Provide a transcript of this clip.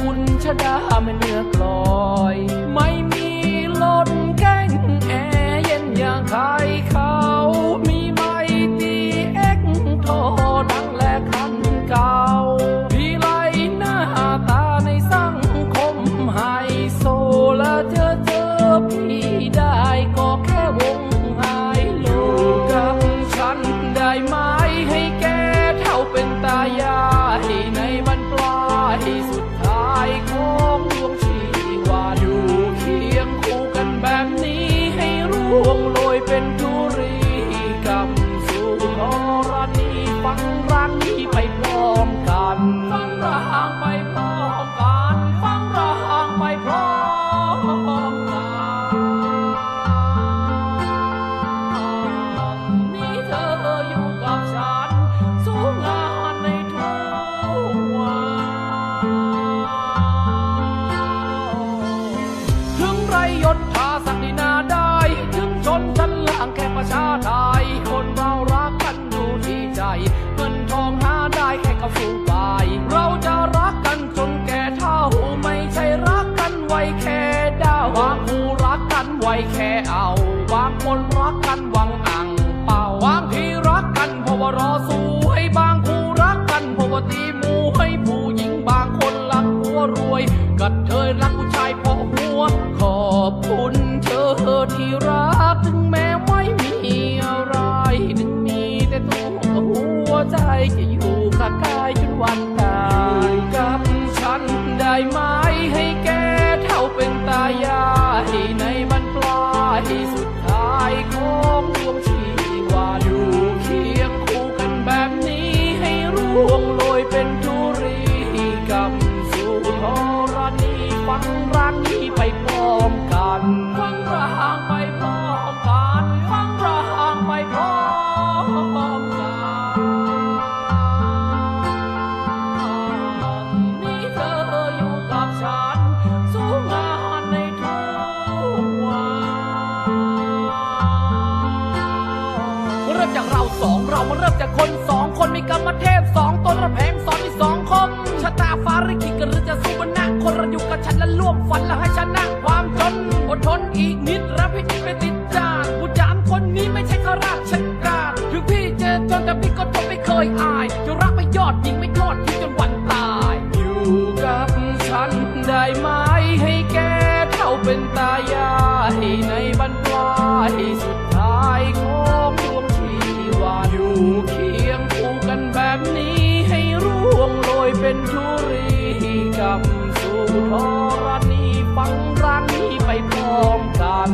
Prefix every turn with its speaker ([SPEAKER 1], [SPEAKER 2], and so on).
[SPEAKER 1] คุณชะดาไม่เนื้อกลอย ไม่ ล่างแค่ประชาไทยคนเรารักกันดูที่ใจเงินทองหาได้แค่กับฟูไปเราจะรักกันจนแก่เท่าไม่ใช่รักกันไว้แค่ดาวบางคู่รักกันไว้แค่เอาบางคนรักกันหวังอังเป่าบางทีรักกันเพราะว่ารอสายจนวันตายกับฉันได้ไหมให้แกเท่าเป็นตายายในบรรปลายสุดท้ายของดวงชีวาอยู่เคียงคู่กันแบบนี้ให้ร่วงโรยเป็นธุรีกรรมสู่ธรณีฟังรักนี้ไปพร้อมกันฟังรางไปพร้อม ริ่มจากเราสองเรามาเริ่มจากคนสองคนมีกรรมเทพสองตนระแพงสอนที่สองคมชะตาฟ้าริขิตกันหรือจะสู้บนหน้าคนเราอยู่กับฉันและร่วมฝันและให้ชนะความจนอดทนอีกนิดรับผิดไปติดจานผู้จามคนนี้ไม่ใช่ข้าราชการถึงพี่เจอจนแต่พี่ก็ทนไม่เคยอายจะรักไปยอดยิงไม่ทอดที่จนวันตาย อยู่กับฉันได้ไหมให้แกเข้าเป็นตายายใน ธรณีฟังรางนี้ไปพร้อมกัน